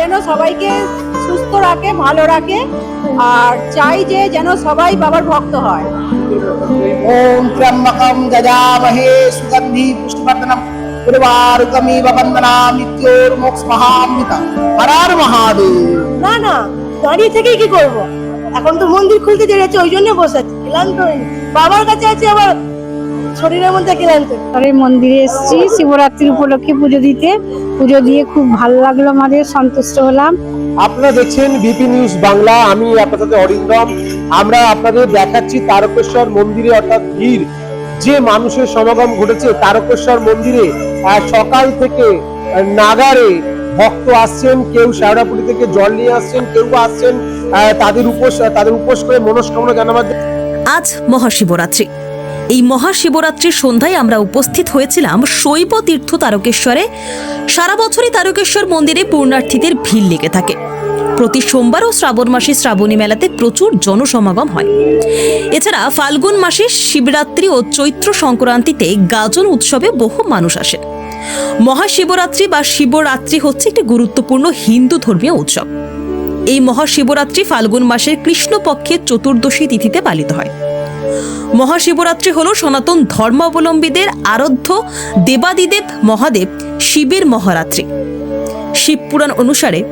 যেন সবাইকে সুস্থ রাখে ভালো রাখে আর চাই যে যেন সবাই বাবার ভক্ত হয়। ওম ত্র্যম্বকম যজামহে সুগন্ধি মহামৃতা মহাদেব। না না দাঁড়িয়ে থেকেই কি করব? এখন তো মন্দির খুলতে যেড়েছে ওই জন্য বসে আছি। ক্লান্ত বাবার কাছে আছে আবার শরীরের মধ্যে ক্লান্ত তারপরে মন্দিরে এসেছি শিবরাত্রি উপলক্ষে পুজো দিতে। পুজো দিয়ে খুব ভালো লাগল আমাদের সন্তুষ্ট হলাম। আপনারা দেখছেন বিপি নিউজ বাংলা আমি আপনাদের সাথে অরিন্দম। আমরা আপনাদের দেখাচ্ছি তারকেশ্বর মন্দিরে অর্থাৎ ভিড়। যে মানুষের সমাগম ঘটেছে তারকেশ্বর মন্দিরে আহ, সকাল থেকে নাগারে ভক্ত আসছেন কেউ শেওড়াপুরি থেকে জল নিয়ে আসছেন কেউ আসছেন আহ, তাদের উপোস তাদের উপোস করে মনস্কামনা জানাবার। আজ মহাশিবরাত্রি। এই মহাশিবরাত্রির সন্ধ্যায় আমরা উপস্থিত হয়েছিলাম শৈব তীর্থ তারকেশ্বরে। সারা বছরই তারকেশ্বর মন্দিরে পূর্ণার্থীদের ভিড় লেগে থাকে। প্রতি সোমবার ও শ্রাবণ মাসে শ্রাবণী মেলাতে প্রচুর জনসমাগম হয়। এছাড়া ফাল্গুন মাসে শিবরাত্রি ও চৈত্র সংক্রান্তিতে গাজন উৎসবে বহু মানুষ আসে। মহাশিবরাত্রি বা শিবরাত্রি হচ্ছে একটি গুরুত্বপূর্ণ হিন্দু ধর্মীয় উৎসব। এই মহাশিবরাত্রি ফাল্গুন মাসের কৃষ্ণপক্ষের চতুর্দশী তিথিতে পালিত হয়। মহাশিবরাত্রি হল সনাতন ধর্মাবলম্বীদের আরাধ্য দেবাদিদেব মহাদেব শিবের মহারাত্রি। শিবপুরাণ অনুসারে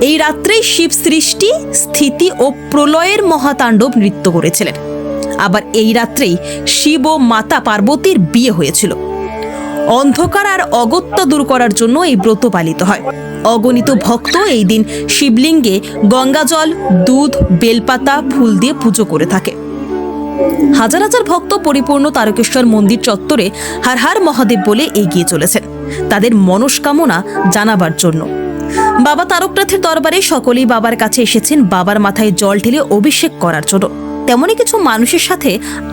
এই রাত্রেই শিব সৃষ্টি, স্থিতি ও প্রলয়ের মহাতাণ্ডব নৃত্য করেছিলেন। আবার এই রাত্রেই শিব ও মাতা পার্বতীর বিয়ে হয়েছিল। অন্ধকার আর অগত্যা দূর করার জন্য এই ব্রত পালিত হয়। অগণিত ভক্ত এই দিন শিবলিঙ্গে গঙ্গাজল, দুধ, বেলপাতা, ফুল দিয়ে পুজো করে থাকে। হাজার হাজার ভক্ত পরিপূর্ণ তারকেশ্বর মন্দির চত্বরে হার হার মহাদেব বলে এগিয়ে চলেছেন। তাদের মনস্কামনা জানাবার জন্য। বাবা তারকনাথের দরবারে সকলেই বাবার কাছে এসেছেন, বাবার মাথায় জল ঢেলে অভিষেক করার জন্য। তেমনই কিছু মানুষের সাথে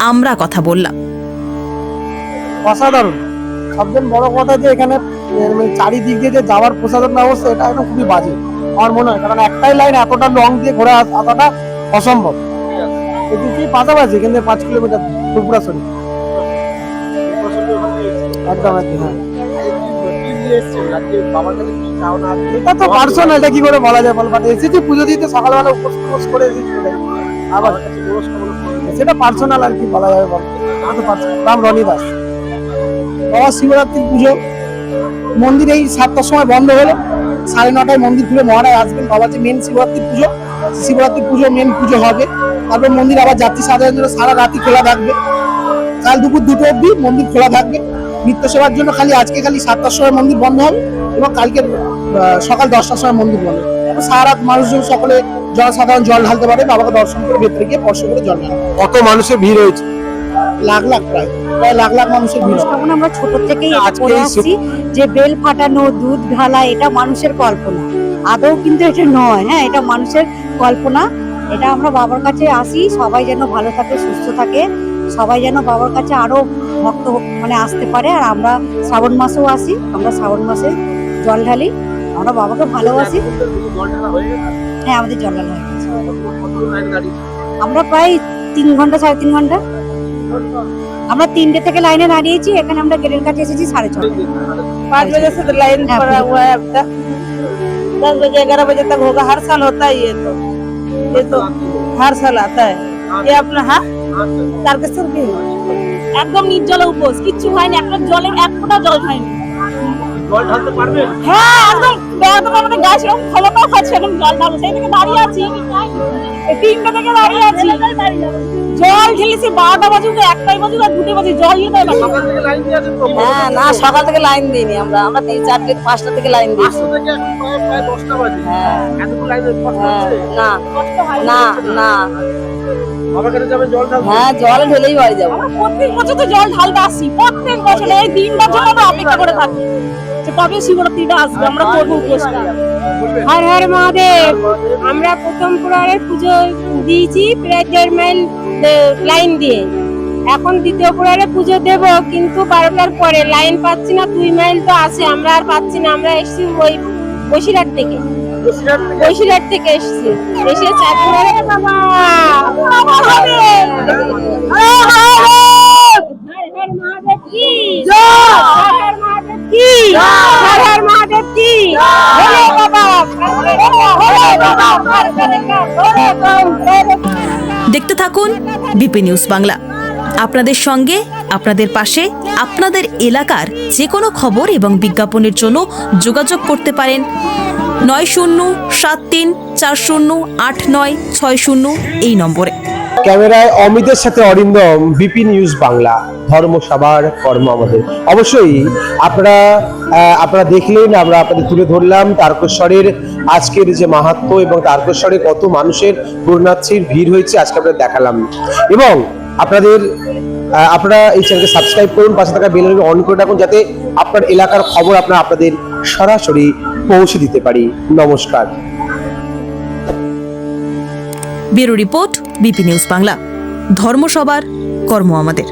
আমরা কথা বললাম। অসাধারণ। সবচেয়ে বড় কথা যে এখানে মানে চারিদিক দিয়ে যে যাওয়ার প্রসাধন ব্যবস্থা, এটা একদম খুবই বাজে। আমার মনে হয়, কারণ একটাই লাইন এতটা লং দিয়ে ঘোরা আসাটা অসম্ভব। এদিকে পাশাপাশি, কিন্তু পাঁচ কিলোমিটার শরীর একদম একদম হ্যাঁ। এসেছি পুজো দিতে সকালবেলা আবার আর কি বলা পুজো। মন্দির এই সাতটার সময় বন্ধ হলো। সাড়ে নটায় মন্দির খুলে মহারাজ আসবেন। বাবার যে মেন শিবরাত্রির পুজো। শিবরাত্রির পুজো মেন পুজো হবে। তারপর মন্দির আবার যাত্রী সাধারণ জন্য সারা রাতি খোলা থাকবে। কাল দুপুর দুটো অবধি মন্দির খোলা থাকবে। নিত্য সেবার জন্য খালি আজকে খালি সাতটার সময় মন্দির বন্ধ হবে এবং কালকে সকাল দশটার সময় মন্দির বন্ধ হবে। সারা রাত মানুষজন সকলে জনসাধারণ জল ঢালতে পারে বাবাকে দর্শন করে ভেতরে গিয়ে স্পর্শ করে জল ঢালবে। কত মানুষের ভিড় হয়েছে? লাখ লাখ প্রায় প্রায় লাখ লাখ মানুষের ভিড়। তখন আমরা ছোট থেকেই এই আসছি যে বেল ফাটানো দুধ ঢালা এটা মানুষের কল্পনা। আদৌ কিন্তু এটা নয় হ্যাঁ এটা মানুষের কল্পনা। এটা আমরা বাবার কাছে আসি সবাই যেন ভালো থাকে সুস্থ থাকে। সবাই যেন বাবার কাছে আরও ভক্ত মানে আসতে পারে। আর আমরা শ্রাবণ মাসেও আসি আমরা শ্রাবণ মাসে জল ঢালি। আমরা বাবাকে ভালোবাসি। হ্যাঁ আমাদের জল ঢালা হয়ে গেছে। আমরা প্রায় তিন ঘণ্টা সাড়ে তিন ঘণ্টা। আমরা তিনটে থেকে লাইনে দাঁড়িয়েছি। এখানে আমরা গেটের কাছে এসেছি সাড়ে ছটা। পাঁচ বাজার সাথে লাইন হ্যাঁ, दस बजे ग्यारह बजे तक होगा हर साल होता है ये तो ये तो हर साल आता है ये अपना हाँ তারকেশ্বর কি একদম নির্জল উপোস কিচ্ছু হয়নি একটা জলে এক ফোঁটা জল খায়নি হ্যাঁ একদম। একদম আমাদের গাছ এরকম ক্ষমতাও খাচ্ছে এখন জল ঢালো সেই থেকে দাঁড়িয়ে আছি। এই তিনটে থেকে দাঁড়িয়ে আছি। জল ঢেলেছি বারোটা বাজুক একটাই বাজুক আর দুটো বাজে জল নিয়ে দেয় হ্যাঁ না সকাল থেকে লাইন দিইনি আমরা। আমরা তিন চারটে পাঁচটা থেকে লাইন দিয়েছি হ্যাঁ। হ্যাঁ, না না। না হ্যাঁ জল ঢেলেই বাড়ি যাব। প্রত্যেক বছর তো জল ঢালতে আসি প্রত্যেক বছর এই দিনটার জন্য আমরা অপেক্ষা করে থাকি। কবে শিবরাত্রিটা আসবে? আমরা করব উপোসটা হর হর মহাদেব। আমরা প্রথম প্রহরে পুজো দিয়েছি প্রায় দেড় মাইল লাইন দিয়ে। এখন দ্বিতীয় প্রহরে পুজো দেব, কিন্তু বারোটার পরে লাইন পাচ্ছি না, দুই মাইল তো আছে, আমরা আর পাচ্ছি না। আমরা এসেছি ওই বসিরহাট থেকে। বসিরহাট থেকে এসেছি। এসে চাঁদপুরে বাবা মহাদেব। কি? হর দেখতে থাকুন বিপি নিউজ বাংলা। আপনাদের সঙ্গে, আপনাদের পাশে, আপনাদের এলাকার যে কোনো খবর এবং বিজ্ঞাপনের জন্য যোগাযোগ করতে পারেন নয় শূন্য সাত তিন চার শূন্য আট নয় ছয় শূন্য এই নম্বরে। ক্যামেরায় অমিতের সাথে অরিন্দম, বিপি নিউজ বাংলা। ধর্ম সবার কর্ম আমাদের। অবশ্যই আপনারা আপনারা দেখলেন আমরা আপনাদের তুলে ধরলাম তারকেশ্বরের আজকের যে মাহাত্ম্য এবং তারকেশ্বরে কত মানুষের পূর্ণার্থীর ভিড় হয়েছে, আজকে আমরা দেখালাম। এবং আপনাদের আপনারা এই চ্যানেলকে সাবস্ক্রাইব করুন, পাশে থাকা বেল অন করে রাখুন, যাতে আপনার এলাকার খবর আপনারা আপনাদের সরাসরি পৌঁছে দিতে পারি। নমস্কার। Bureau report BP news Bangla. ধর্ম সবার কর্ম আমাদের।